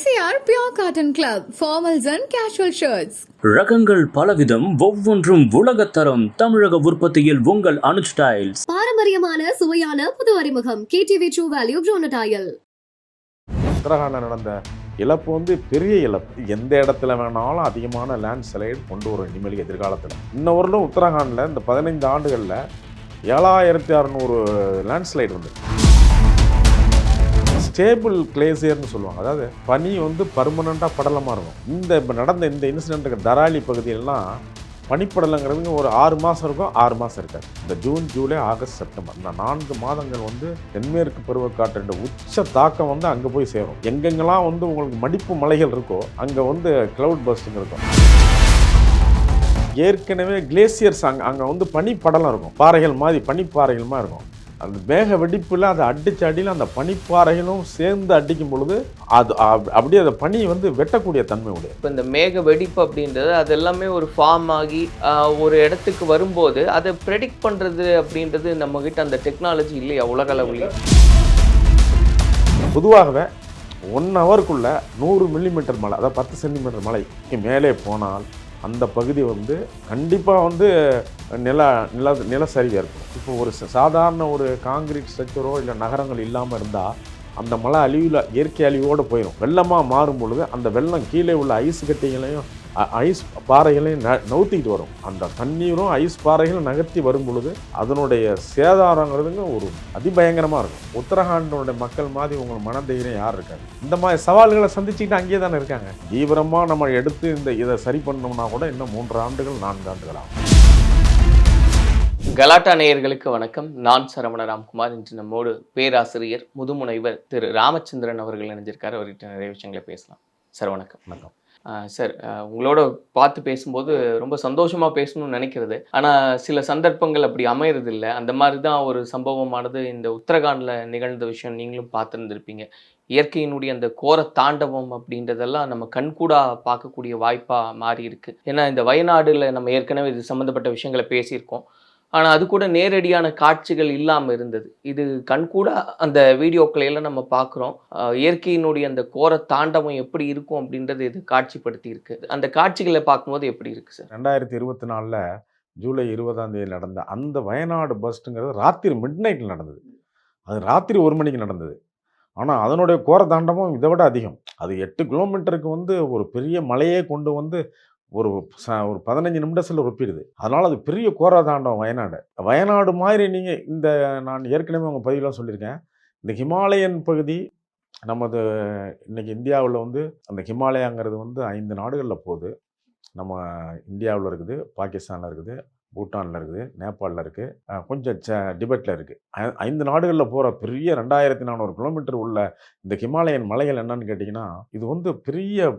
MCR Pure Cotton Club, formals and casual shirts. ரகங்கள் பலவிதம் ஒவ்வொன்றும் உலகத்தரம் தமிழக உற்பத்தியில் உங்கள் அனுஜ் டைல்ஸ். பாரம்பரியமான சுவையான புது அறிமுகம். கேடிவி ட்ரூ வேல்யூ ப்ரோனடாயல் உத்தரகாண்டில் நடந்த இழப்பு வந்து பெரிய இழப்பு. எந்த இடத்துல வேணாலும் அதிகமான லேண்ட் ஸ்லைடு கொண்டு வரும் இனிமேல் எதிர்காலத்தில். இன்ன வரலும் உத்தரகாண்டில் இந்த பதினைந்து ஆண்டுகளில் ஏழாயிரத்தி அறநூறு லேண்ட் ஸ்லைடு வந்து ஸ்டேபிள் கிளேசியர்னு சொல்லுவாங்க. அதாவது பனி வந்து பர்மனண்ட்டாக படலமாக இருக்கும். இந்த இப்போ நடந்த இந்த இன்சிடென்ட்டுக்கு தராளி பகுதியிலலாம் பனிப்படலங்கிறது ஒரு ஆறு மாதம் இருக்கும் ஆறு மாதம் இருக்காது. இந்த ஜூன் ஜூலை ஆகஸ்ட் செப்டம்பர். இந்த நான்கு மாதங்கள் வந்து தென்மேற்கு பருவக்காற்றின் உச்ச தாக்கம் வந்து அங்கே போய் சேரும். எங்கெங்கெல்லாம் வந்து உங்களுக்கு மடிப்பு மலைகள் இருக்கோ அங்கே வந்து கிளவுட் பஸ்டிங் இருக்கும். ஏற்கனவே கிளேசியர்ஸ் அங்கே அங்கே வந்து பனிப்படலம் இருக்கும். பாறைகள் மாதிரி பனிப்பாறைகள் மாதிரி இருக்கும். அந்த மேக வெடிப்பில் அதை அடிச்ச அடியில் அந்த பனிப்பாறைகளும் சேர்ந்து அடிக்கும் பொழுது அது அப்- அப்படியே அந்த பனி வந்து வெட்டக்கூடிய தன்மை உடைய இப்போ இந்த மேக வெடிப்பு அப்படின்றது அது எல்லாமே ஒரு ஃபார்ம் ஆகி ஒரு இடத்துக்கு வரும்போது அதை ப்ரெடிக்ட் பண்ணுறது அப்படின்றது நம்மக்கிட்ட அந்த டெக்னாலஜி இல்லையா உலக பொதுவாகவே ஒன் ஹவருக்குள்ள நூறு மில்லிமீட்டர் மழை அதாவது பத்து சென்டிமீட்டர் மழைக்கு மேலே போனால் அந்த பகுதி வந்து கண்டிப்பாக வந்து நில நில சரியாக இருக்கும் இப்போ ஒரு சாதாரண ஒரு காங்கிரீட் ஸ்ட்ரக்சரோ இல்லை நகரங்கள் இல்லாமல் இருந்தால் அந்த மலை அழிவில் இயற்கை அழிவோடு போயிடும் வெள்ளமாக மாறும் பொழுது அந்த வெள்ளம் கீழே உள்ள ஐஸ் கட்டிகளையும் ஐஸ் பாறைகளையும் ந நவுத்திக்கிட்டு வரும். அந்த தண்ணீரும் ஐஸ் பாறைகளும் நகர்த்தி வரும் பொழுது அதனுடைய சேதாரங்கிறதுங்க ஒரு அதிபயங்கரமாக இருக்கும். உத்தரகாண்டோட மக்கள் மாதிரி உங்கள் மனதைரியம் யார் இருக்காங்க? இந்த மாதிரி சவால்களை சந்திச்சுக்கிட்டு அங்கேயே தானே இருக்காங்க. தீவிரமாக நம்ம எடுத்து இந்த இதை சரி பண்ணோம்னா கூட இன்னும் மூன்று ஆண்டுகள் நான்கு ஆண்டுகள் ஆகும். கலாட்டா நேயர்களுக்கு வணக்கம். நான் சரவண ராம்குமார். இன்று நம்மோடு பேராசிரியர் முதுமுனைவர் திரு ராமச்சந்திரன் அவர்கள் இணைஞ்சிருக்காரு அவர்கிட்ட நிறைய விஷயங்களை பேசலாம். சார் வணக்கம். வணக்கம். சார் உங்களோட பார்த்து பேசும்போது ரொம்ப சந்தோஷமாக பேசணும்னு நினைக்கிறது. ஆனால் சில சந்தர்ப்பங்கள் அப்படி அமையறது இல்லை அந்த மாதிரி தான் ஒரு சம்பவமானது இந்த உத்தரகாண்டில் நிகழ்ந்த விஷயம் நீங்களும் பார்த்துருந்துருப்பீங்க. இயற்கையினுடைய அந்த கோர தாண்டவம் அப்படின்றதெல்லாம் நம்ம கண்கூடா பார்க்கக்கூடிய வாய்ப்பாக மாறி இருக்கு ஏன்னா இந்த வயநாடுல நம்ம ஏற்கனவே இது சம்மந்தப்பட்ட விஷயங்களை பேசியிருக்கோம். ஆனால் அது கூட நேரடியான காட்சிகள் இல்லாமல் இருந்தது. இது கண்கூட அந்த வீடியோக்களையெல்லாம் நம்ம பார்க்குறோம் இயற்கையினுடைய அந்த கோர தாண்டவம் எப்படி இருக்கும் அப்படின்றது இது காட்சிப்படுத்தி இருக்கு. அந்த காட்சிகளை பார்க்கும்போது எப்படி இருக்கு சார்? ரெண்டாயிரத்தி இருபத்தி நாலில் ஜூலை இருபதாம் தேதி நடந்த அந்த வயநாடு பஸ்ட்டுங்கிறது ராத்திரி மிட் நைட்டில் நடந்தது. அது ராத்திரி ஒரு மணிக்கு நடந்தது. ஆனால் அதனுடைய கோர தாண்டமும் இதை விட அதிகம். அது எட்டு கிலோமீட்டருக்கு வந்து ஒரு பெரிய மலையே கொண்டு வந்து ஒரு ச ஒரு பதினஞ்சு நிமிடத்தில் ஒப்பிடுது அதனால் அது பெரிய கோர தாண்டம் வயநாடு. வயநாடு மாதிரி நீங்கள் இந்த நான் ஏற்கனவே உங்கள் பதிவில் சொல்லியிருக்கேன். இந்த ஹிமாலயன் பகுதி நமது இன்றைக்கி இந்தியாவில் வந்து அந்த ஹிமாலயாங்கிறது வந்து ஐந்து நாடுகளில் போகுது. நம்ம இந்தியாவில் இருக்குது பாகிஸ்தானில் இருக்குது பூட்டானில் இருக்குது நேபாளில் இருக்குது கொஞ்சம் ச டிபெட்டில் இருக்குது ஐந்து நாடுகளில் போகிற பெரிய ரெண்டாயிரத்தி நானூறு கிலோமீட்டர் உள்ள இந்த ஹிமாலயன் மலைகள் என்னன்னு கேட்டிங்கன்னா இது வந்து பெரிய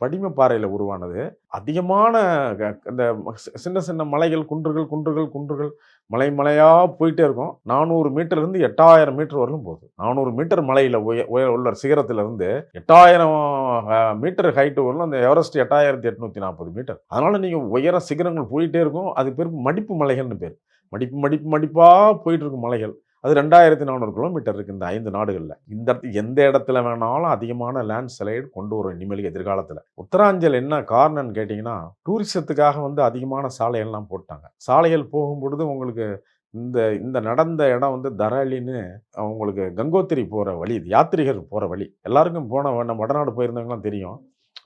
அஹ், படிமப்பாறையில் உருவானது. அதிகமான க- இந்த சின்ன சின்ன மலைகள் குன்றுகள் குன்றுகள் குன்றுகள் மலை மலையாக போயிட்டே இருக்கும். நானூறு மீட்டர்லேருந்து எட்டாயிரம் மீட்டர் வரலும் போகுது. நானூறு மீட்டர் மலையில் உய உய உள்ள சிகரத்திலிருந்து எட்டாயிரம் மீட்டர் ஹைட்டு வரலும் அந்த எவரெஸ்ட் எட்டாயிரத்தி எட்நூற்றி நாற்பது மீட்டர். அதனால் நீங்கள் உயர சிகரங்கள் போயிட்டே இருக்கும். அது பேர் மடிப்பு மலைகள்னு பேர். மடிப்பு மடிப்பு மடிப்பாக போயிட்டு இருக்கும் மலைகள். அது ரெண்டாயிரத்தி நானூறு கிலோமீட்டர் இருக்குது இந்த ஐந்து நாடுகளில். இந்த எந்த இடத்துல வேணாலும் அதிகமான லேண்ட் ஸ்லைடு கொண்டு வரும் இனிமேல் எதிர்காலத்தில். உத்தராஞ்சல் என்ன காரணம்னு கேட்டிங்கன்னா டூரிசத்துக்காக வந்து அதிகமான சாலையெல்லாம் போட்டாங்க. சாலைகள் போகும்பொழுது உங்களுக்கு இந்த இந்த நடந்த இடம் வந்து தராலின்னு அவங்களுக்கு கங்கோத்திரி போகிற வழி இது யாத்ரீகர் போகிற வழி. எல்லாருக்கும் போன நம்ம வடநாடு போயிருந்தவங்களாம் தெரியும்.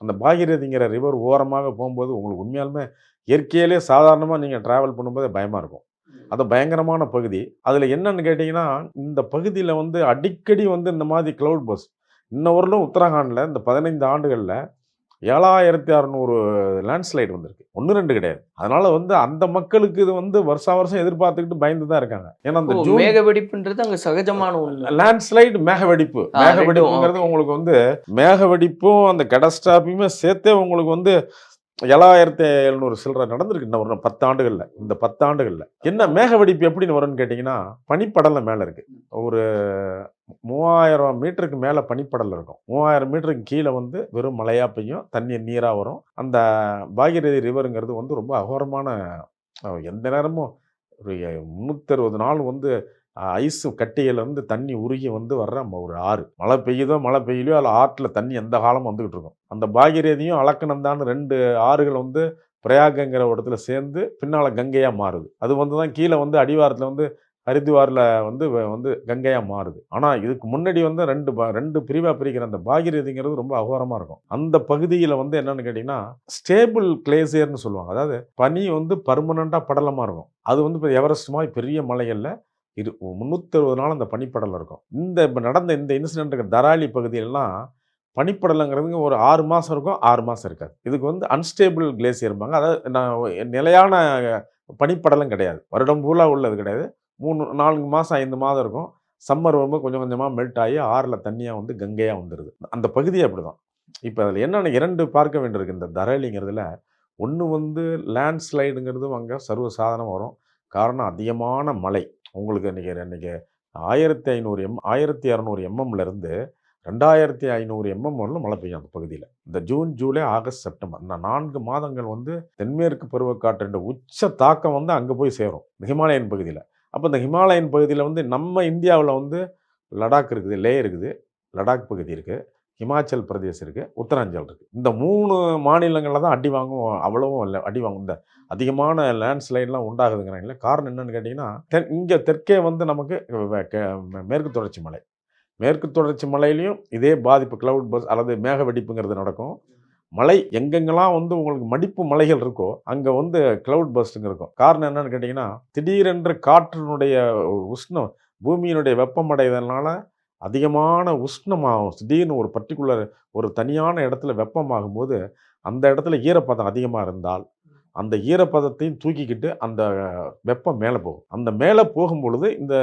அந்த பாகிரதிங்கிற ரிவர் ஓரமாக போகும்போது உங்களுக்கு உண்மையாலுமே இயற்கையிலே சாதாரணமாக நீங்கள் ட்ராவல் பண்ணும்போதே பயமாக இருக்கும். அது பயங்கரமான பகுதி. அதில் என்னன்னு கேட்டிங்கன்னா இந்த பகுதியில் வந்து அடிக்கடி வந்து இந்த மாதிரி க்ளவுட் பஸ் இன்ன வரலும் உத்தரகாண்டில் இந்த பதினைந்து ஆண்டுகளில் ஏழாயிரத்தி அறநூறு லேண்ட்ஸ்லைடு வந்திருக்கு. ஒன்று ரெண்டு கிடையாது. அதனால வந்து அந்த மக்களுக்கு இது வந்து வருஷா வருஷம் எதிர்பார்த்துக்கிட்டு பயந்து தான் இருக்காங்க. ஏன்னா அந்த மேக வெடிப்புன்றது அங்க சகஜமான ஒண்ணு. லேண்ட்ஸ்லைடு மேக வெடிப்பு மேக வெடிப்புங்கிறது உங்களுக்கு வந்து மேக வெடிப்பும் அந்த கடஸ்டாப்பியுமே சேர்த்தே உங்களுக்கு வந்து ஏழாயிரத்தி எழுநூறு சில்லறை நடந்திருக்கு இந்த ஒரு பத்தாண்டுகளில் இந்த பத்தாண்டுகளில் என்ன மேக வெடிப்பு எப்படின்னு வரும்னு கேட்டிங்கன்னா பனிப்படலம் மேலே இருக்குது ஒரு மூவாயிரம் மீட்டருக்கு மேலே பனிப்படலம் இருக்கும். மூவாயிரம் மீட்டருக்கு கீழே வந்து வெறும் மழையாக பெய்யும் தண்ணீர் நீராக வரும். அந்த பாகிரதி ரிவருங்கிறது வந்து ரொம்ப அகோரமான எந்த நேரமும் ஒரு முந்நூற்றறுபது நாள் வந்து ஐஸு கட்டியிலேருந்து தண்ணி உருகி வந்து வர்ற ஒரு ஆறு. மழை பெய்யுதோ மழை பெய்யலையோ அதில் ஆற்றுல தண்ணி எந்த காலமும் வந்துக்கிட்டு இருக்கும். அந்த பாகிரதியும் அலக்கணம்தான் ரெண்டு ஆறுகள் வந்து பிரயாகங்கிற இடத்துல சேர்ந்து பின்னால் கங்கையாக மாறுது. அது வந்து தான் கீழே வந்து அடிவாரத்தில் வந்து ஹரித்வாரில் வந்து வ- வந்து கங்கையாக மாறுது. ஆனால் இதுக்கு முன்னாடி வந்து ரெண்டு ப- ரெண்டு பிரிவாக பிரிக்கிற அந்த பாகிரதிங்கிறது ரொம்ப அகோரமாக இருக்கும். அந்த பகுதியில் வந்து என்னென்னு கேட்டிங்கன்னா ஸ்டேபிள் கிளேசியர்னு சொல்லுவாங்க. அதாவது பனி வந்து பர்மனண்ட்டாக படலமாக இருக்கும். அது வந்து இப்போ எவரெஸ்ட் மாதிரி பெரிய மலைகளில் இரு முந்நூற்றறுபது நாள் அந்த பனிப்படலம் இருக்கும். இந்த இப்போ நடந்த இந்த இன்சிடென்ட்டுக்கு தராளி பகுதியிலலாம் பனிப்படலங்கிறதுங்க ஒரு ஆறு மாதம் இருக்கும் ஆறு மாதம் இருக்காது. இதுக்கு வந்து அன்ஸ்டேபிள் கிளேசியர்பாங்க அதாவது நான் நிலையான பனிப்படலம் கிடையாது. வருடம் பூலாக உள்ளது கிடையாது. மூணு நான்கு மாதம் ஐந்து மாதம் இருக்கும். சம்மர் வரும்போது கொஞ்சம் கொஞ்சமாக மெல்ட் ஆகி ஆறில் தண்ணியாக வந்து கங்கையாக வந்துடுது அந்த பகுதி அப்படி தான் இப்போ அதில் என்னென்ன இரண்டு பார்க்க வேண்டியிருக்கு? இந்த தரளிங்கிறதுல ஒன்று வந்து லேண்ட்ஸ்லைடுங்கிறதும் அங்கே சர்வசாதாரணம் வரும். காரணம் அதிகமான மழை. உங்களுக்கு இன்றைக்கி இன்றைக்கி ஆயிரத்தி ஐநூறு எம் ஆயிரத்தி இரநூறு எம்எம்லேருந்து ரெண்டாயிரத்தி ஐநூறு எம்எம் வரலும் மழை பெய்யும் அந்த பகுதியில். இந்த ஜூன் ஜூலை ஆகஸ்ட் செப்டம்பர் இந்த நான்கு மாதங்கள் வந்து தென்மேற்கு பருவக்காற்றின் உச்ச தாக்கம் வந்து அங்கே போய் சேரும் இந்த ஹிமாலயன் பகுதியில். அப்போ இந்த ஹிமாலயன் பகுதியில் வந்து நம்ம இந்தியாவில் வந்து லடாக் இருக்குது லே இருக்குது லடாக் பகுதி இருக்குது ஹிமாச்சல் பிரதேஷ் இருக்குது உத்தராஞ்சல் இருக்குது இந்த மூணு மாநிலங்களில் தான் அடி வாங்கும் அவ்வளவும் இல்லை அடி வாங்கும். இந்த அதிகமான லேண்ட்ஸ்லைட்லாம் உண்டாகுதுங்கிறாங்களே காரணம் என்னென்னு கேட்டிங்கன்னா தென் இங்கே தெற்கே வந்து நமக்கு மேற்கு தொடர்ச்சி மலை. மேற்கு தொடர்ச்சி மலையிலையும் இதே பாதிப்பு கிளவுட் பஸ் அல்லது மேக வெடிப்புங்கிறது நடக்கும். மலை எங்கெங்கெல்லாம் வந்து உங்களுக்கு மடிப்பு மலைகள் இருக்கோ அங்கே வந்து கிளவுட் பஸ்ட்டுங்க இருக்கும். காரணம் என்னன்னு கேட்டிங்கன்னா திடீரென்று காற்றினுடைய உஷ்ணம் பூமியினுடைய வெப்பமடைதனால அதிகமான உஷ்ணமாகும். திடீர்னு ஒரு பர்டிகுலர் ஒரு தனியான இடத்துல வெப்பமாகும்போது அந்த இடத்துல ஈரப்பதம் அதிகமாக இருந்தால் அந்த ஈரப்பதத்தையும் தூக்கிக்கிட்டு அந்த வெப்பம் மேலே போகும். அந்த மேலே போகும் பொழுது இந்த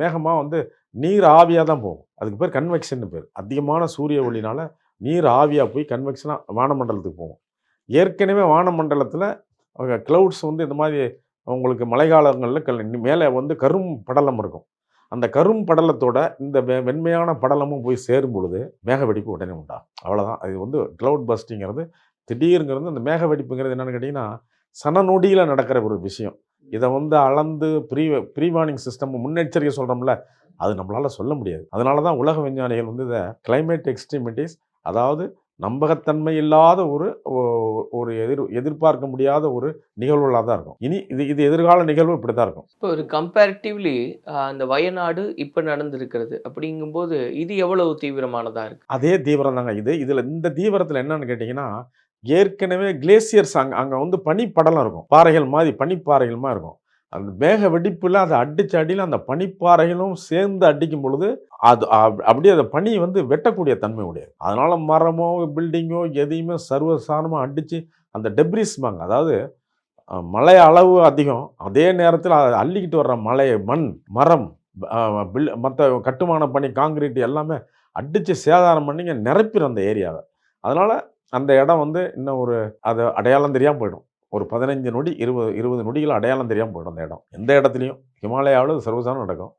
மேகமாக வந்து நீர் ஆவியாக தான் போகும். அதுக்கு பேர் கன்வெக்ஷன் பேர். அதிகமான சூரிய ஒளினால் நீர் ஆவியாக போய் கன்வெக்ஷனாக வானமண்டலத்துக்கு போகும். ஏற்கனவே வானமண்டலத்தில் க்ளவுட்ஸ் வந்து இந்த மாதிரி உங்களுக்கு மழைக்காலங்களில் கல் மேலே வந்து கரும் படலம் இருக்கும். அந்த கரும் படலத்தோட இந்த வெண்மையான படலமும் போய் சேரும் பொழுது மேக வெடிப்பு உடனே உண்டாகும். அவ்வளோதான் அது வந்து க்ளவுட் பஸ்டிங்கிறது திடீருங்கிறது அந்த மேக வெடிப்புங்கிறது என்னென்னு கேட்டிங்கன்னா சனநொடியில் நடக்கிற ஒரு விஷயம். இதை வந்து அளந்து ப்ரீ ப்ரீ வார்னிங் சிஸ்டம் முன்னெச்சரிக்கை சொல்கிறோம்ல அது நம்மளால் சொல்ல முடியாது. அதனால தான் உலக விஞ்ஞானிகள் வந்து இதை கிளைமேட் எக்ஸ்ட்ரீமிட்டிஸ் அதாவது நம்பகத்தன்மை இல்லாத ஒரு ஒரு எதிர் எதிர்பார்க்க முடியாத ஒரு நிகழ்வுகளாக தான் இருக்கும். இனி இது இது எதிர்கால நிகழ்வு இப்படி தான் இருக்கும். இப்போ ஒரு கம்பேரிட்டிவ்லி அந்த வயநாடு இப்போ நடந்திருக்கிறது அப்படிங்கும்போது இது எவ்வளவு தீவிரமானதா இருக்கு? அதே தீவிரம் தாங்க. இது இதில் இந்த தீவிரத்தில் என்னன்னு கேட்டிங்கன்னா ஏற்கனவே கிளேசியர்ஸ் அங்கே அங்கே வந்து பனிப்படலம் இருக்கும். பாறைகள் மாதிரி பனிப்பாறைகள் மாதிரி இருக்கும். அந்த மேக வெடிப்பில் அதை அடிச்ச அடியில் அந்த பனிப்பாறைகளும் சேர்ந்து அடிக்கும் பொழுது அது அப்- அப்படியே அந்த பனி வந்து வெட்டக்கூடிய தன்மை உடையது. அதனால் மரமோ பில்டிங்கோ எதையுமே சர்வசாதாரணமாக அடித்து அந்த டெப்ரிஸ்பாங்க அதாவது மழை அளவு அதிகம். அதே நேரத்தில் அதை அள்ளிக்கிட்டு வர்ற மழை மண் மரம் பில் மற்ற கட்டுமான பணி காங்கிரீட் எல்லாமே அடித்து சேதாரம் பண்ணிங்க நிரப்பிடும் அந்த ஏரியாவை. அதனால் அந்த இடம் வந்து இன்னும் ஒரு அது அடையாளம் தெரியாமல் போயிடும். ஒரு பதினஞ்சு நொடி இருபது இருபது நொடிகள் அடையாளம் தெரியாமல் போயிடும் அந்த இடம். எந்த இடத்துலையும். ஹிமாலயாவில் சர்வசாதாரணம் நடக்கும்.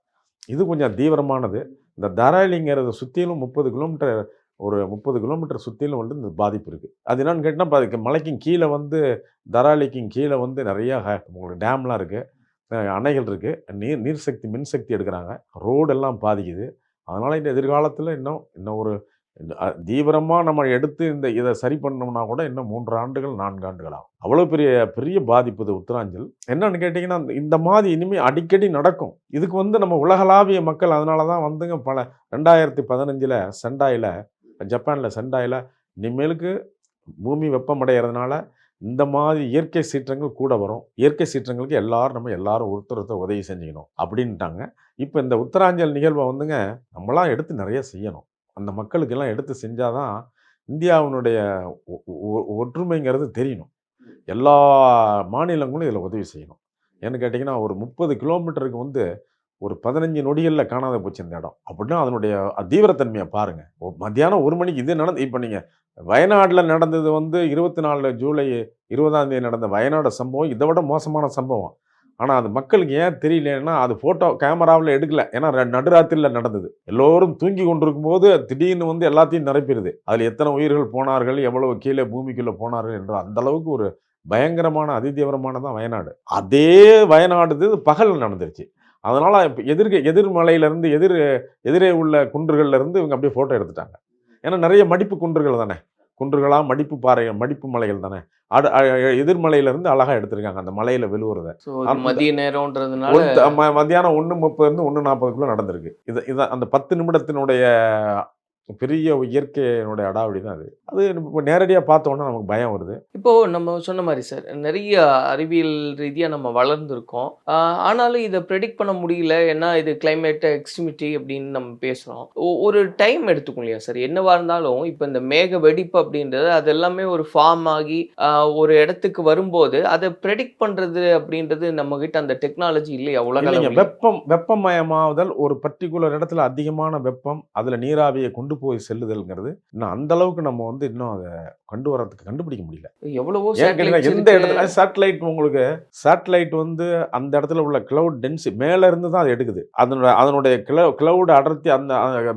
இது கொஞ்சம் தீவிரமானது. இந்த தராலிங்கிறத சுற்றிலும் முப்பது கிலோமீட்டர் ஒரு முப்பது கிலோமீட்டர் சுற்றிலும் வந்து இந்த பாதிப்பு இருக்குது அது என்னன்னு கேட்டால் இப்போ அதுக்கு மலைக்கும் கீழே வந்து தராலிக்கும் கீழே வந்து நிறையா உங்களுக்கு டேம்லாம் இருக்குது அணைகள் இருக்குது நீர் நீர் சக்தி மின்சக்தி எடுக்கிறாங்க. ரோடெல்லாம் பாதிக்குது. அதனால் இந்த எதிர்காலத்தில் இன்னும் இன்னும் ஒரு தீவிரமாக நம்ம எடுத்து இந்த இதை சரி பண்ணோம்னா கூட இன்னும் மூன்று ஆண்டுகள் நான்கு ஆண்டுகள் ஆகும் அவ்வளோ பெரிய பெரிய பாதிப்பு இது உத்தராஞ்சல். என்னன்னு கேட்டிங்கன்னா இந்த- மாதிரி இனிமேல் அடிக்கடி நடக்கும். இதுக்கு வந்து நம்ம உலகளாவிய மக்கள் அதனால தான் வந்துங்க பல ரெண்டாயிரத்தி பதினஞ்சில் செண்டாயில் ஜப்பானில் செண்டாயில் இனிமேலுக்கு பூமி வெப்பமடைகிறதுனால இந்த மாதிரி இயற்கை சீற்றங்கள் கூட வரும். இயற்கை சீற்றங்களுக்கு எல்லாரும் நம்ம எல்லாரும் ஒருத்தர் உதவி செஞ்சுக்கணும் அப்படின்ட்டாங்க. இப்போ இந்த உத்தராஞ்சல் நிகழ்வை வந்துங்க நம்மளாம் எடுத்து நிறைய செய்யணும். அந்த மக்களுக்கெல்லாம் எடுத்து செஞ்சால் தான் இந்தியாவினுடைய ஒ- ஒ- ஒற்றுமைங்கிறது தெரியணும். எல்லா மாநிலங்களும் இதில் உதவி செய்யணும். ஏன்னு கேட்டிங்கன்னா ஒரு முப்பது கிலோமீட்டருக்கு வந்து ஒரு பதினஞ்சு நொடிகளில் காணாத போச்சு இந்த இடம். அப்படின்னா அதனுடைய தீவிரத்தன்மையை பாருங்கள் மத்தியானம் ஒரு மணிக்கு இது நடந்து இப்போ நீங்கள் வயநாட்டில் நடந்தது வந்து இருபத்தி நாலு ஜூலை இருபதாம் தேதி நடந்த வயநாடு சம்பவம் இதை விட மோசமான சம்பவம். ஆனால் அது மக்களுக்கு ஏன் தெரியலன்னா அது ஃபோட்டோ கேமராவில் எடுக்கல. ஏன்னா நடுராத்திரியில் நடந்தது. எல்லோரும் தூங்கி கொண்டிருக்கும் போது திடீர்னு வந்து எல்லாத்தையும் நிரப்பிடுது. அதில் எத்தனை உயிர்கள் போனார்கள் எவ்வளவு கீழே பூமிக்குள்ளே போனார்கள் என்று அந்த அளவுக்கு ஒரு பயங்கரமான அதிதீவிரமானதான் வயநாடு. அதே வயநாடு பகல் நடந்துருச்சு. அதனால் இப்போ எதிர்க்க எதிர்மலையிலேருந்து எதிர் எதிரே உள்ள குன்றுகள்லேருந்து இவங்க அப்படியே ஃபோட்டோ எடுத்துட்டாங்க. ஏன்னா நிறைய மடிப்பு குன்றுகள் தானே. குன்றுகளா மடிப்பு பாறை மடிப்பு மலைகள் தானே? அடு எதிர்மலையிலேருந்து அழகாக எடுத்திருக்காங்க அந்த மலையில் விழுவுறத. மதிய நேரம்ன்றதுனால மத்தியானம் ஒன்று முப்பதுலேருந்து ஒன்று நாற்பதுக்குள்ளே நடந்திருக்கு. இது இதான் அந்த பத்து நிமிடத்தினுடைய பெரிய இயற்கையினுடைய அடாவடி தான் அது. அது இப்போ நேரடியாக பார்த்தோன்னா நமக்கு பயம் வருது. இப்போ நம்ம சொன்ன மாதிரி சார் நிறைய அறிவியல் ரீதியா நம்ம வளர்ந்துருக்கோம். ஆனாலும் இதை ப்ரெடிக்ட் பண்ண முடியல. ஏன்னா இது கிளைமேட் எக்ஸ்ட்ரிமிட்டி அப்படின்னு நம்ம பேசுறோம். ஒ- ஒரு டைம் எடுத்துக்கும் இல்லையா சார்? என்னவா இருந்தாலும் இப்போ இந்த மேக வெடிப்பு அப்படின்றது அது எல்லாமே ஒரு ஃபார்ம் ஆகி ஒரு இடத்துக்கு வரும்போது அதை ப்ரெடிக்ட் பண்றது அப்படின்றது நம்ம கிட்ட அந்த டெக்னாலஜி இல்லையா உலக? வெப்பம் வெப்பமயமாவதல் ஒரு பர்டிகுலர் இடத்துல அதிகமான வெப்பம் அதில் நீராவியை கொண்டு போய் செல்லுதல்ங்கிறது இன்னும் அந்த அளவுக்கு நம்ம வந்து இன்னும் அதை கொண்டு வரதுக்கு கண்டுபிடிக்க முடியல. எவ்வளவோ எந்த. இடத்துல சேட்டலைட் உங்களுக்கு சேட்டலைட் வந்து அந்த இடத்துல உள்ள கிளவுட் டென்சி மேல இருந்து தான் அது எடுக்குது. அதனுடைய அதனுடைய கிளவுட் அடர்த்தி அந்த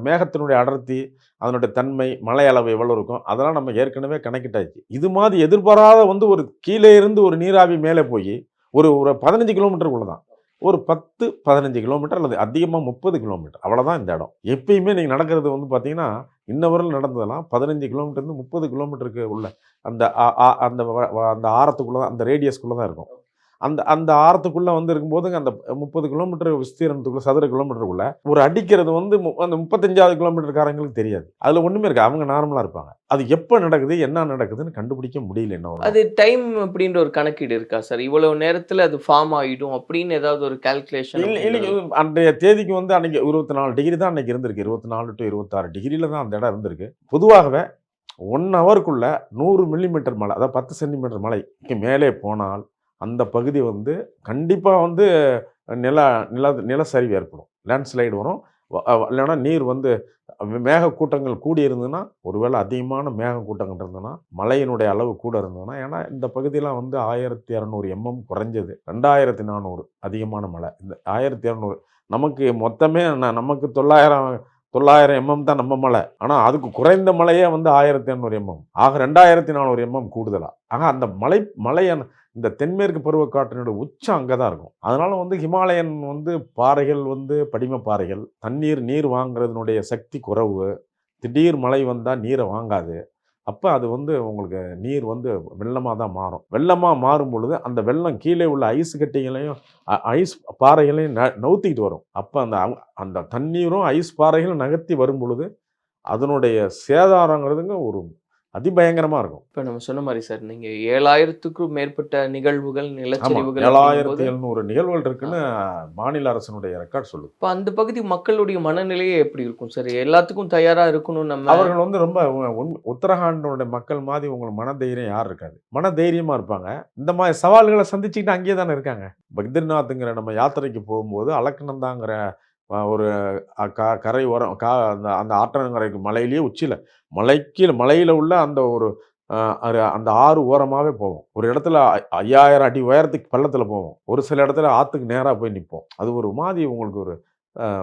மேகத்தினுடைய அடர்த்தி அதனுடைய தன்மை மழை அளவு எவ்வளவு இருக்கும் அதெல்லாம் நம்ம ஏற்கனவே கணக்கிட்டாச்சு இது மாதிரி எதிர்பாராத வந்து ஒரு கீழே இருந்து ஒரு நீராவி மேலே போய் ஒரு ஒரு பதினஞ்சு கிலோமீட்டருக்குள்ள தான் ஒரு பத்து பதினஞ்சு கிலோமீட்டர் அல்லது அதிகமாக முப்பது கிலோமீட்டர். அவ்வளோதான் இந்த இடம். எப்பயுமே நீங்கள் நடக்கிறது வந்து பார்த்தீங்கன்னா இன்ன வரையில் நடந்ததெல்லாம் பதினஞ்சு கிலோமீட்டர்ந்து முப்பது கிலோமீட்டருக்கு உள்ள அந்த அந்த அந்த ஆரத்துக்குள்ளே தான் அந்த ரேடியஸ்க்குள்ளே தான் இருக்கும். அந்த அந்த ஆரத்துக்குள்ளே வந்து இருக்கும்போது அந்த முப்பது கிலோமீட்டர் விஸ்தீரணத்துக்குள்ள சதுர கிலோமீட்டருக்குள்ள ஒரு அடிக்கிறது வந்து அந்த முப்பத்தஞ்சாவது கிலோமீட்டர்காரங்களுக்கு தெரியாது. அதில் ஒன்றுமே இருக்கு அவங்க நார்மலாக இருப்பாங்க. அது எப்போ நடக்குது என்ன நடக்குதுன்னு கண்டுபிடிக்க முடியல என்ன அது டைம் அப்படின்ற ஒரு கணக்கீடு இருக்கா சார்? இவ்வளவு நேரத்துல அது ஃபார்ம் ஆயிடும் அப்படின்னு ஏதாவது ஒரு கால்குலேஷன் இல்லை இல்லைங்க அன்றைய தேதிக்கு வந்து அன்னைக்கு இருபத்தி நாலு டிகிரி தான் அன்னைக்கு இருந்திருக்கு. இருபத்தி நாலு டு இருபத்தாறு டிகிரியில் தான் அந்த இடம் இருந்திருக்கு. பொதுவாகவே ஒன் ஹவருக்குள்ள நூறு மில்லிமீட்டர் மழை அதாவது பத்து சென்டிமீட்டர் மழைக்கு மேலே போனால் அந்த பகுதி வந்து கண்டிப்பாக வந்து நில நில நிலச்சரிவு ஏற்படும். லேண்ட்ஸ்லைடு வரும். இல்லைன்னா நீர் வந்து மேக கூட்டங்கள் கூடி இருந்ததுன்னா ஒருவேளை அதிகமான மேக கூட்டங்கள் இருந்ததுன்னா மழையினுடைய அளவு கூட இருந்ததுன்னா ஏன்னா இந்த பகுதியெலாம் வந்து ஆயிரத்தி இரநூறு எம்எம் குறைஞ்சது. ரெண்டாயிரத்தி நானூறு அதிகமான மழை. இந்த ஆயிரத்தி இரநூறு நமக்கு மொத்தமே நமக்கு தொள்ளாயிரம் தொள்ளாயிரம் எம்எம் தான் நம்ம மழை. ஆனால் அதுக்கு குறைந்த மழையே வந்து ஆயிரத்தி இரநூறு எம்எம். ஆக ரெண்டாயிரத்தி நானூறு எம்எம் கூடுதலாக ஆக அந்த மலை மலையான இந்த தென்மேற்கு பருவக்காற்றினுடைய உச்சம் அங்கே தான் இருக்கும். அதனால் வந்து ஹிமாலயன் வந்து பாறைகள் வந்து படிம பாறைகள் தண்ணீர் நீர் வாங்குறதுனுடைய சக்தி குறைவு. திடீர் மழை வந்தால் நீரை வாங்காது. அப்போ அது வந்து உங்களுக்கு நீர் வந்து வெள்ளமாக தான் மாறும். வெள்ளமாக மாறும் பொழுது அந்த வெள்ளம் கீழே உள்ள ஐஸ் கட்டிகளையும் அ- ஐஸ் பாறைகளையும் ந நவுத்திக்கிட்டு வரும். அப்போ அந்த அந்த தண்ணீரும் ஐஸ் பாறைகளும் நகர்த்தி வரும் பொழுது அதனுடைய சேதாரங்கிறதுங்க ஒரு அதிபயங்கரமாக இருக்கும். இப்ப நம்ம சொன்ன மாதிரி சார் நீங்க ஏழாயிரத்துக்கும் மேற்பட்ட நிகழ்வுகள் நிலச்சரிவுகள் ஏழாயிரத்தி எழுநூறு நிகழ்வுகள் இருக்குன்னு மாநில அரசனுடைய ரெக்கார்ட் சொல்லுது. இப்ப அந்த பகுதி மக்களுடைய மனநிலையே எப்படி இருக்கும் சார்? எல்லாத்துக்கும் தயாரா இருக்கணும் நம்ம அவர்கள் வந்து ரொம்ப உ- உண்- உத்தரகாண்டனுடைய மக்கள் மாதிரி உங்களுக்கு மனதைரியம் யார் இருக்காது. மன தைரியமா இருப்பாங்க. இந்த மாதிரி சவால்களை சந்திச்சுக்கிட்டு அங்கேயே தானே இருக்காங்க. பத்ரிநாத்துங்கிற நம்ம யாத்திரைக்கு போகும்போது அலக்கநந்தாங்கிற அஹ், ஒரு க கரை ஓரம் கா அந்த அந்த ஆற்றங்கரைக்கு மலையிலேயே உச்சியில் மலைக்கு மலையில் உள்ள அந்த ஒரு அந்த ஆறு ஓரமாகவே போவோம். ஒரு இடத்துல ஐ- ஐயாயிரம் அடி உயரத்துக்கு பள்ளத்தில் போவோம். ஒரு சில இடத்துல ஆற்றுக்கு நேராக போய் நிற்போம் அது ஒரு மாதிரி உங்களுக்கு ஒரு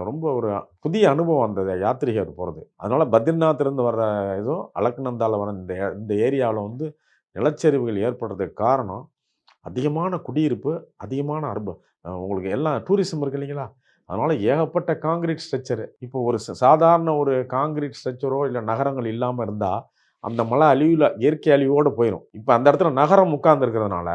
ரொம்ப ஒரு புதிய அனுபவம் அந்த யாத்திரிகர் போகிறது அதனால் பத்ரிநாத்லேருந்து வர்ற இதுவும் அலக்நந்தால வர இந்த இந்த ஏரியாவில் வந்து நிலச்சரிவுகள் ஏற்படுறதுக்கு காரணம் அதிகமான குடியிருப்பு அதிகமான அர்ப உங்களுக்கு எல்லாம் டூரிசம் இருக்கு இல்லைங்களா? அதனால் ஏகப்பட்ட காங்கிரீட் ஸ்ட்ரக்சரு. இப்போ ஒரு சாதாரண ஒரு காங்கிரீட் ஸ்ட்ரக்சரோ இல்லை நகரங்கள் இல்லாமல் இருந்தால் அந்த மலை அழிவில் இயற்கை அழிவோடு போயிடும் இப்போ அந்த இடத்துல நகரம் உட்கார்ந்துருக்கிறதுனால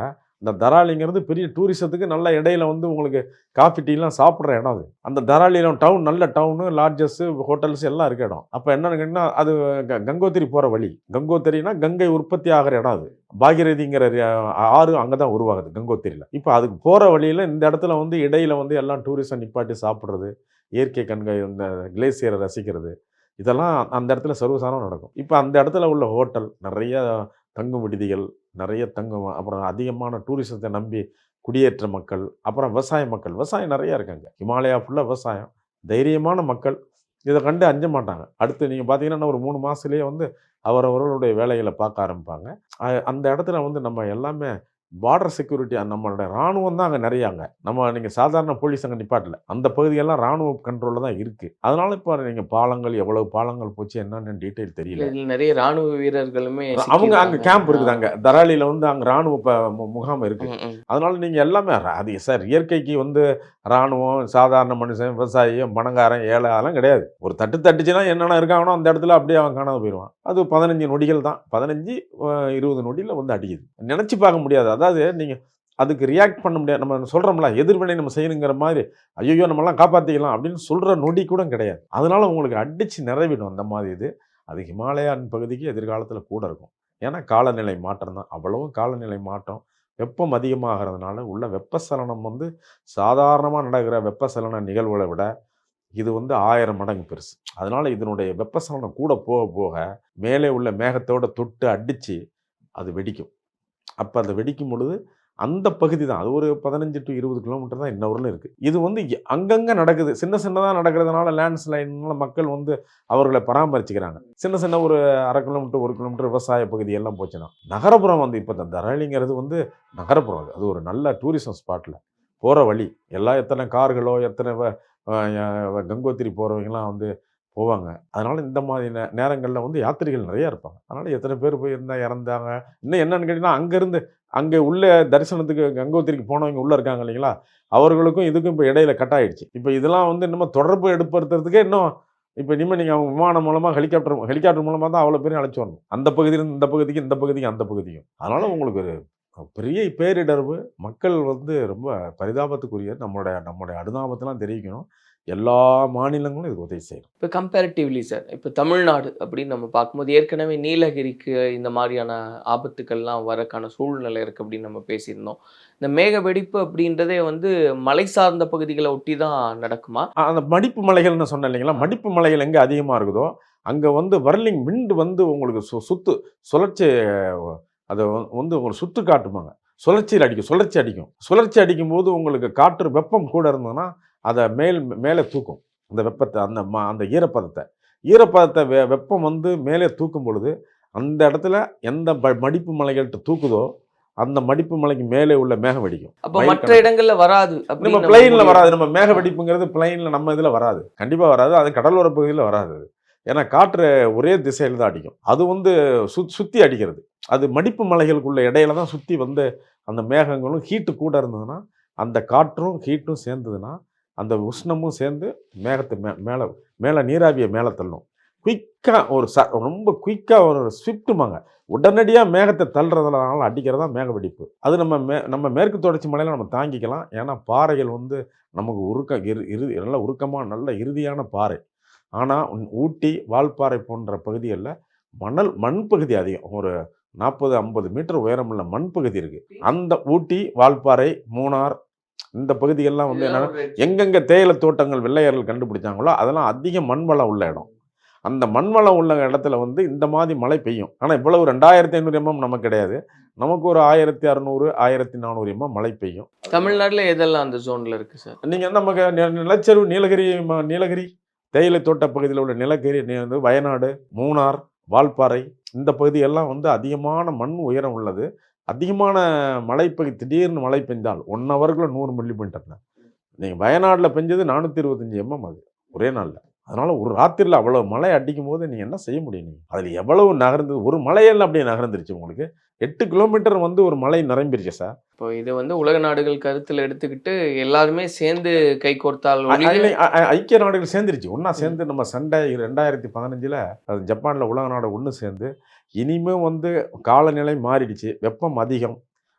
இந்த தராலிங்கிறது பெரிய டூரிசத்துக்கு நல்ல இடையில வந்து உங்களுக்கு காஃபி டீலாம் சாப்பிட்ற இடம் அது. அந்த தராலியில டவுன் நல்ல டவுனு லாட்ஜஸ்ஸு ஹோட்டல்ஸ் எல்லாம் இருக்க இடம். அப்போ என்னன்னு கேட்டிங்கன்னா அது க- கங்கோத்திரி போகிற வழி. கங்கோத்திரினா கங்கை உற்பத்தி ஆகிற இடம் அது. பாகிரதிங்கிற ஆறு அங்கே தான் உருவாகுது கங்கோத்திரியில். இப்போ அதுக்கு போகிற வழியில் இந்த இடத்துல வந்து இடையில வந்து எல்லாம் டூரிஸ்டம் நிப்பாட்டி சாப்பிட்றது இயற்கை கண்கை இந்த கிளேசியரை ரசிக்கிறது இதெல்லாம் அந்த இடத்துல சர்வசாரம் நடக்கும். இப்போ அந்த இடத்துல உள்ள ஹோட்டல் நிறைய தங்கும் விடுதிகள் நிறைய தங்கும் அப்புறம் அதிகமான டூரிசத்தை நம்பி குடியேற்ற மக்கள் அப்புறம் விவசாய மக்கள் விவசாயம் நிறைய இருக்காங்க. ஹிமாலயா ஃபுல்லாக விவசாயம். தைரியமான மக்கள். இதை கண்டு அஞ்ச மாட்டாங்க. அடுத்து நீங்கள் பார்த்தீங்கன்னா ஒரு மூணு மாதத்துலேயே வந்து அவரவர்களுடைய வேலைகளை பார்க்க ஆரம்பிப்பாங்க. அந்த இடத்துல வந்து நம்ம எல்லாமே பார்டர் செக்யூரிட்டி நம்மளோட ராணுவம் தான் அங்கே நிறைய அங்கே நம்ம நீங்கள் சாதாரண போலீஸ் அங்கே நிப்பாட்டல. அந்த பகுதியெல்லாம் ராணுவ கண்ட்ரோலில் தான் இருக்குது அதனால இப்போ நீங்கள் பாலங்கள் எவ்வளவு பாலங்கள் போச்சு என்னன்னு டீட்டெயில் தெரியல. நிறைய ராணுவ வீரர்களுமே அவங்க அங்கே. கேம்ப் இருக்குது அங்கே தராலியில் வந்து அங்கே ராணுவ முகாம் இருக்குது. அதனால நீங்கள் எல்லாமே அது சார் இயற்கைக்கு வந்து ராணுவம் சாதாரண மனுஷன் விவசாயி பணக்காரன் ஏழை அதெல்லாம் கிடையாது. ஒரு தட்டு தட்டுச்சுன்னா என்னென்ன இருக்காங்களோ அந்த இடத்துல அப்படியே அவன் காணாத போயிடுவான் அது பதினஞ்சு நொடிகள் தான். பதினஞ்சு இருபது நொடியில் வந்து அடிக்குது. நினச்சி பார்க்க முடியாது. அதாவது நீங்கள் அதுக்கு ரியாக்ட் பண்ண முடியாது. நம்ம சொல்கிறோம்ல எதிர்வினை நம்ம செய்யணுங்கிற மாதிரி ஐயோ நம்மலாம் காப்பாற்றிக்கலாம் அப்படின்னு சொல்கிற நொடி கூட கிடையாது. அதனால் உங்களுக்கு அடித்து நிறைவிடும் அந்த மாதிரி இது. அது ஹிமாலயான் பகுதிக்கு எதிர்காலத்தில் கூட இருக்கும். ஏன்னா காலநிலை மாற்றம் தான். அவ்வளவும் காலநிலை மாற்றம். வெப்பம் அதிகமாகிறதுனால உள்ள வெப்பசலனம் வந்து சாதாரணமாக நடக்கிற வெப்பசலன நிகழ்வுகளை விட இது வந்து ஆயிரம் மடங்கு பெருசு. அதனால் இதனுடைய வெப்பசலனம் கூட போக போக மேலே உள்ள மேகத்தோட தொட்டு அடித்து அது வெடிக்கும். அப்போ அதை வெடிக்கும் பொழுது அந்த பகுதி தான். அது ஒரு பதினஞ்சு டு இருபது கிலோமீட்டர் தான் இன்ன ஊரில் இருக்குது இது வந்து அங்கங்கே நடக்குது. சின்ன சின்னதாக நடக்கிறதுனால லேண்ட்ஸ்லைட்னால மக்கள் வந்து அவர்களை பராமரிச்சுக்கிறாங்க. சின்ன சின்ன ஒரு அரை கிலோமீட்டர் ஒரு கிலோமீட்டர் விவசாய பகுதி எல்லாம் போச்சுன்னா நகரப்புறம் வந்து இப்போ இந்த தரளிங்கிறது வந்து நகரப்புறம். அது அது ஒரு நல்ல டூரிசம் ஸ்பாட்டில் போகிற வழி. எல்லாம் எத்தனை கார்களோ எத்தனை வ- கங்கோத்திரி போகிறவங்களாம் வந்து போவாங்க. அதனால் இந்த மாதிரி நே நேரங்களில் வந்து யாத்திரிகள் நிறையா இருப்பாங்க. அதனால் எத்தனை பேர் போய் இருந்தால் இறந்தாங்க? இன்னும் என்னென்னு கேட்டிங்கன்னா அங்கேருந்து அங்கே உள்ள தரிசனத்துக்கு கங்கோத்திரிக்கு போனவங்க உள்ளே இருக்காங்க இல்லைங்களா? அவர்களுக்கும் இதுக்கும் இப்போ இடையில கட் ஆகிடுச்சு இப்போ இதெல்லாம் வந்து இன்னும் தொடர்பு எடுப்படுத்துறதுக்கே இன்னும் இப்போ இனிமேல் நீங்கள் அவங்க விமானம் மூலமாக ஹெலிகாப்டர் ஹெலிகாப்டர் மூலமாக தான் அவ்வளோ பேரும் அழைச்சி வரணும். அந்த பகுதியிலிருந்து இந்த பகுதிக்கு இந்த பகுதிக்கு அந்த பகுதியும் அதனால் உங்களுக்கு ஒரு பெரிய பேரிடர்வு மக்கள் வந்து ரொம்ப பரிதாபத்துக்குரிய நம்மளுடைய நம்மளுடைய அனுதாபத்தெல்லாம் தெரிவிக்கணும். எல்லா மாநிலங்களும் இதுக்கு உதவி செய்யணும். இப்போ கம்பேரிட்டிவ்லி சார் இப்போ தமிழ்நாடு அப்படின்னு நம்ம பார்க்கும்போது ஏற்கனவே நீலகிரிக்கு இந்த மாதிரியான ஆபத்துக்கள்லாம் வரக்கான சூழ்நிலை இருக்குது அப்படின்னு நம்ம பேசியிருந்தோம். இந்த மேக வெடிப்பு அப்படின்றதே வந்து மலை சார்ந்த பகுதிகளை ஒட்டி தான் நடக்குமா அந்த மடிப்பு மலைகள்னு சொன்னேன் இல்லைங்களா? மடிப்பு மலைகள் எங்கே அதிகமாக இருக்குதோ அங்கே வந்து வர்லிங் விண்டு வந்து உங்களுக்கு சு சுத்து சுழற்சி அதை வந்து உங்களுக்கு சுத்து காட்டுமாங்க. சுழற்சியில் அடிக்கும் சுழற்சி அடிக்கும். சுழற்சி அடிக்கும் போது உங்களுக்கு காற்று வெப்பம் கூட இருந்ததுன்னா அதை மேல் மேலே தூக்கும். அந்த வெப்பத்தை அந்த ம அந்த ஈரப்பதத்தை. ஈரப்பதத்தை வெ வெப்பம் வந்து மேலே தூக்கும் பொழுது அந்த இடத்துல எந்த ப- மடிப்பு மலைகள்கிட்ட தூக்குதோ அந்த மடிப்பு மலைக்கு மேலே உள்ள மேகம் வெடிக்கும். மற்ற. இடங்கள்ல வராது நம்ம பிளைன்ல வராது. நம்ம மேக வெடிப்புங்கிறது பிளைன்ல நம்ம இதுல வராது. கண்டிப்பா வராது. அது கடலோர பகுதியில் வராது. ஏன்னா காற்று ஒரே திசையில தான் அடிக்கும். அது வந்து சு சுத்தி அடிக்கிறது. அது மடிப்பு மலைகளுக்குள்ள இடையில தான் சுத்தி வந்து அந்த மேகங்களும் ஹீட்டு கூட இருந்ததுன்னா அந்த காற்றும் ஹீட்டும் சேர்ந்ததுன்னா அந்த உஷ்ணமும் சேர்ந்து மேகத்தை மே மேலே மேலே நீராவியை மேலே தள்ளும். குயிக்காக ஒரு ச ரொம்ப குயிக்காக ஒரு ஸ்விஃப்ட்டுமாங்க உடனடியாக மேகத்தை தள்ளுறதுனால அடிக்கிறதா மேக வெடிப்பு. அது நம்ம மே நம்ம மேற்கு தொடர்ச்சி மலையில் நம்ம தாங்கிக்கலாம். ஏன்னா பாறைகள் வந்து நமக்கு உருக்க இரு இரு நல்ல உருக்கமாக நல்ல இறுதியான பாறை. ஆனால் ஊட்டி வால்பாறை போன்ற பகுதிகளில் மணல் மண் பகுதி அதிகம். ஒரு நாற்பது ஐம்பது மீட்டர் உயரமுள்ள மண் பகுதி இருக்குது அந்த ஊட்டி வால்பாறை மூணார் இந்த பகுதிகள்லாம் வந்து என்னன்னா எங்கெங்க தேயிலை தோட்டங்கள் வெள்ளையர்கள் கண்டுபிடிச்சாங்களோ அதெல்லாம் அதிக மண் வளம் உள்ள இடம். அந்த மண் வளம் உள்ள இடத்துல வந்து இந்த மாதிரி மழை பெய்யும். ஆனால் இவ்வளவு ரெண்டாயிரத்தி ஐநூறு எம்எம் நமக்கு கிடையாது. நமக்கு ஒரு ஆயிரத்தி அறநூறு ஆயிரத்தி நானூறு எம்எம் மழை பெய்யும். தமிழ்நாட்டுல எதெல்லாம் அந்த ஜோன்ல இருக்கு சார் நீங்கள் நமக்கு நிலச்சரிவு நீலகிரி நீலகிரி தேயிலை தோட்ட பகுதியில் உள்ள நிலகிரி வந்து வயநாடு மூணார் வால்பாறை இந்த பகுதியெல்லாம் வந்து அதிகமான மண் உயரம் உள்ளது. அதிகமான மழைப்பகுதி திடீர்னு மழை பெஞ்சால் ஒன் ஹவருக்குள்ள நூறு மில்லி மீட்டர்னா நீங்கள் வயநாட்டில் பெஞ்சது நானூற்றி இருபத்தஞ்சி எம்எம் அது ஒரே நாளில். அதனால் ஒரு ராத்திரியில் அவ்வளோ மழை அடிக்கும் போது நீங்கள் என்ன செய்ய முடியும் நீங்கள் அதில் எவ்வளவு நகர்ந்தது ஒரு மலையெல்லாம் அப்படியே நகர்ந்துருச்சு உங்களுக்கு. எட்டு கிலோமீட்டர் வந்து ஒரு மலை நிரம்பிருச்சு சார் இப்போ இது வந்து உலக நாடுகள் கருத்தில் எடுத்துக்கிட்டு எல்லாருமே சேர்ந்து கை கோர்த்தால் ஐக்கிய நாடுகள் சேர்ந்துருச்சு. ஒன்றா சேர்ந்து நம்ம சண்டை ரெண்டாயிரத்தி பதினஞ்சில் ஜப்பானில் உலக நாடு ஒன்று சேர்ந்து இனிமே வந்து காலநிலை மாறிடுச்சு. வெப்பம் அதிகம்.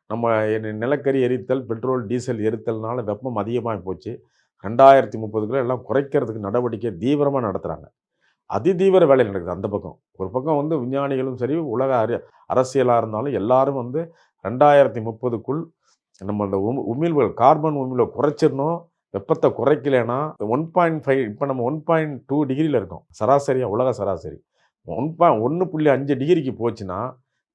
நம்ம நிலக்கரி எரித்தல் பெட்ரோல் டீசல் எரித்தல்னால வெப்பம் அதிகமாக போச்சு. ரெண்டாயிரத்தி முப்பதுக்குள்ளே எல்லாம் குறைக்கிறதுக்கு நடவடிக்கை தீவிரமாக நடத்துகிறாங்க அதிதீவிர வேலை நடக்குது அந்த பக்கம். ஒரு பக்கம் வந்து விஞ்ஞானிகளும் சரி உலக அறி அரசியலாக இருந்தாலும் எல்லாரும் வந்து ரெண்டாயிரத்தி முப்பதுக்குள் நம்ம அந்த உம் உமிழ்வுகள் கார்பன் உமிழ்வை குறைச்சிடணும். வெப்பத்தை குறைக்கலைன்னா ஒன் பாயிண்ட் ஃபைவ் இப்போ நம்ம ஒன் பாயிண்ட் டூ டிகிரியில் இருக்கோம். சராசரியாக உலக சராசரி. ஒன் பா ஒன்று புள்ளி அஞ்சு டிகிரிக்கு போச்சுன்னா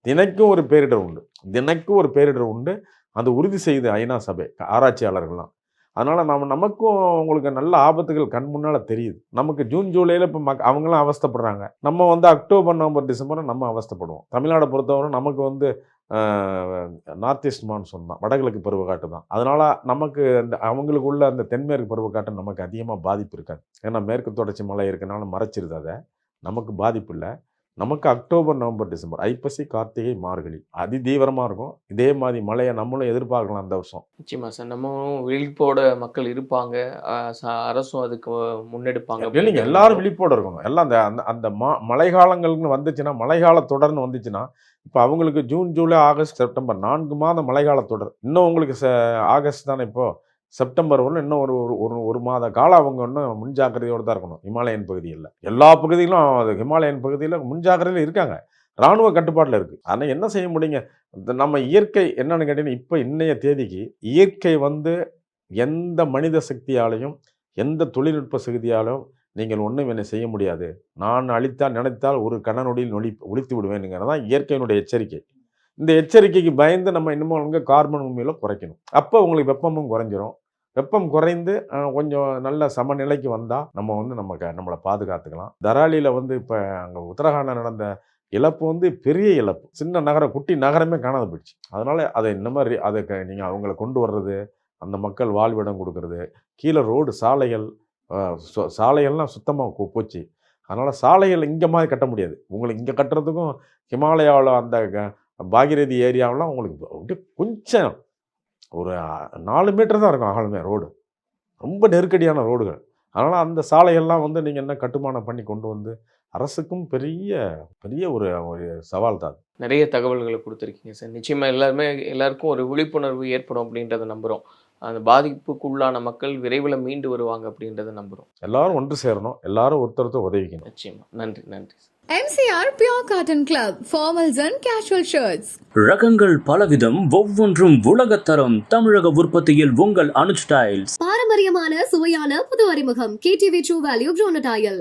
தினைக்கும் ஒரு பேரிடர் உண்டு. தினைக்கும் ஒரு பேரிடர் உண்டு. அது உறுதி செய்து ஐநா சபை ஆராய்ச்சியாளர்கள்லாம். அதனால் நம்ம நமக்கும் உங்களுக்கு நல்ல ஆபத்துகள் கண் முன்னால் தெரியுது. நமக்கு ஜூன் ஜூலையில் இப்போ மக் அவங்களாம் அவஸ்தைப்படுறாங்க. நம்ம வந்து அக்டோபர் நவம்பர் டிசம்பர் நம்ம அவஸ்தைப்படுவோம். தமிழ்நாடை பொறுத்தவரை நமக்கு வந்து நார்த் ஈஸ்ட் மான்சூன் தான். வடகிழக்கு பருவக்காட்டு தான். அதனால் நமக்கு அந்த அவங்களுக்கு உள்ள அந்த தென்மேற்கு பருவக்காட்டு நமக்கு அதிகமாக பாதிப்பு இருக்காது. ஏன்னா மேற்கு தொடர்ச்சி மலை இருக்கனால மறைச்சிருது அதை. நமக்கு பாதிப்பு இல்லை. நமக்கு அக்டோபர் நவம்பர் டிசம்பர். ஐப்பசி கார்த்திகை மார்கழி. அதி தீவிரமாக இருக்கும். இதே மாதிரி மழையை நம்மளும் எதிர்பார்க்கலாம் அந்த வருஷம். நிச்சயமா சார். நம்மளும் விழிப்போட மக்கள் இருப்பாங்க. அரசும் அதுக்கு முன்னெடுப்பாங்க இல்லைங்க எல்லாரும் விழிப்போட இருக்கணும். எல்லாம் அந்த அந்த அந்த மா மழை காலங்கள்னு வந்துச்சுன்னா மழைக்கால தொடர்னு வந்துச்சுன்னா இப்போ அவங்களுக்கு ஜூன் ஜூலை ஆகஸ்ட் செப்டம்பர் நான்கு மாதம் மழைக்கால தொடர். இன்னும் உங்களுக்கு ச ஆகஸ்ட் தானே இப்போ? செப்டம்பர் ஒன்று இன்னும் ஒரு ஒரு ஒரு ஒரு மாத காலம் அவங்க இன்னும் முன்ஜாக்கிரதையோடு தான் இருக்கணும் ஹிமாலயன் பகுதியில். எல்லா பகுதியிலும் அது ஹிமாலயன் பகுதியில் முன்ஜாக்கிரதையில் இருக்காங்க. இராணுவ கட்டுப்பாட்டில் இருக்குது ஆனால் என்ன செய்ய முடியுங்க? இந்த நம்ம இயற்கை என்னென்னு கேட்டீங்கன்னா இப்போ இன்றைய தேதிக்கு இயற்கை வந்து எந்த மனித சக்தியாலையும் எந்த தொழில்நுட்ப சக்தியாலும் நீங்கள் ஒன்றும் என்னை செய்ய முடியாது. நான் அழித்தால் நினைத்தால் ஒரு கண்ணனொடியில் நொழி ஒழித்து விடுவேனுங்கிறது தான் இயற்கையினுடைய எச்சரிக்கை. இந்த எச்சரிக்கைக்கு பயந்து நம்ம இன்னமும் அங்கே கார்பன் உண்மையில குறைக்கணும். அப்போ உங்களுக்கு வெப்பமும் குறைஞ்சிரும். வெப்பம் குறைந்து கொஞ்சம் நல்ல சமநிலைக்கு வந்தால் நம்ம வந்து நம்ம க- நம்மளை பாதுகாத்துக்கலாம். தராலியில் வந்து இப்போ அங்கே உத்தரகாண்டில் நடந்த இழப்பு வந்து பெரிய இழப்பு. சின்ன நகரம் குட்டி நகரமே காணாத போயிடுச்சு. அதனால் அதை இந்த மாதிரி அதை க- நீங்கள் அவங்கள கொண்டு வர்றது அந்த மக்கள் வாழ்விடம் கொடுக்கறது கீழே ரோடு சாலைகள் சாலைகள்லாம் சுத்தமாக போச்சு. அதனால் சாலைகள் இங்கே மாதிரி கட்ட முடியாது. உங்களுக்கு இங்கே கட்டுறதுக்கும் ஹிமாலயாவில் அந்த க- பாகிரதி ஏரியாவெலாம் உங்களுக்கு அப்படியே கொஞ்சம் ஒரு நாலு மீட்டர் தான் இருக்கும் அகலமே ரோடு. ரொம்ப நெருக்கடியான ரோடுகள். அதனால் அந்த சாலைகள்லாம் வந்து நீங்கள் என்ன கட்டுமானம் பண்ணி கொண்டு வந்து அரசுக்கும் பெரிய பெரிய ஒரு ஒரு சவால் தான். நிறைய தகவல்களை கொடுத்துருக்கீங்க சார். நிச்சயமா எல்லாருமே எல்லாருக்கும் ஒரு விழிப்புணர்வு ஏற்படும் அப்படின்றத நம்புறோம். அந்த பாதிப்புக்குள்ளான மக்கள் விரைவில் மீண்டு வருவாங்க அப்படின்றத நம்புறோம். எல்லாரும் ஒன்று சேரணும். எல்லாரும் ஒருத்தருத்தர் உதவிக்கணும். நிச்சயமா. நன்றி நன்றி sir. MCR Pure Cotton Club, formals and casual shirts. ரகங்கள் பலவிதம் ஒவ்வொன்றும் உலகத்தரம் தமிழக உற்பத்தியில் உங்கள் அனுஜ் டைல்ஸ் பாரம்பரியமான சுவையான புது அறிமுகம். KTV true value ப்ரோனடாயல்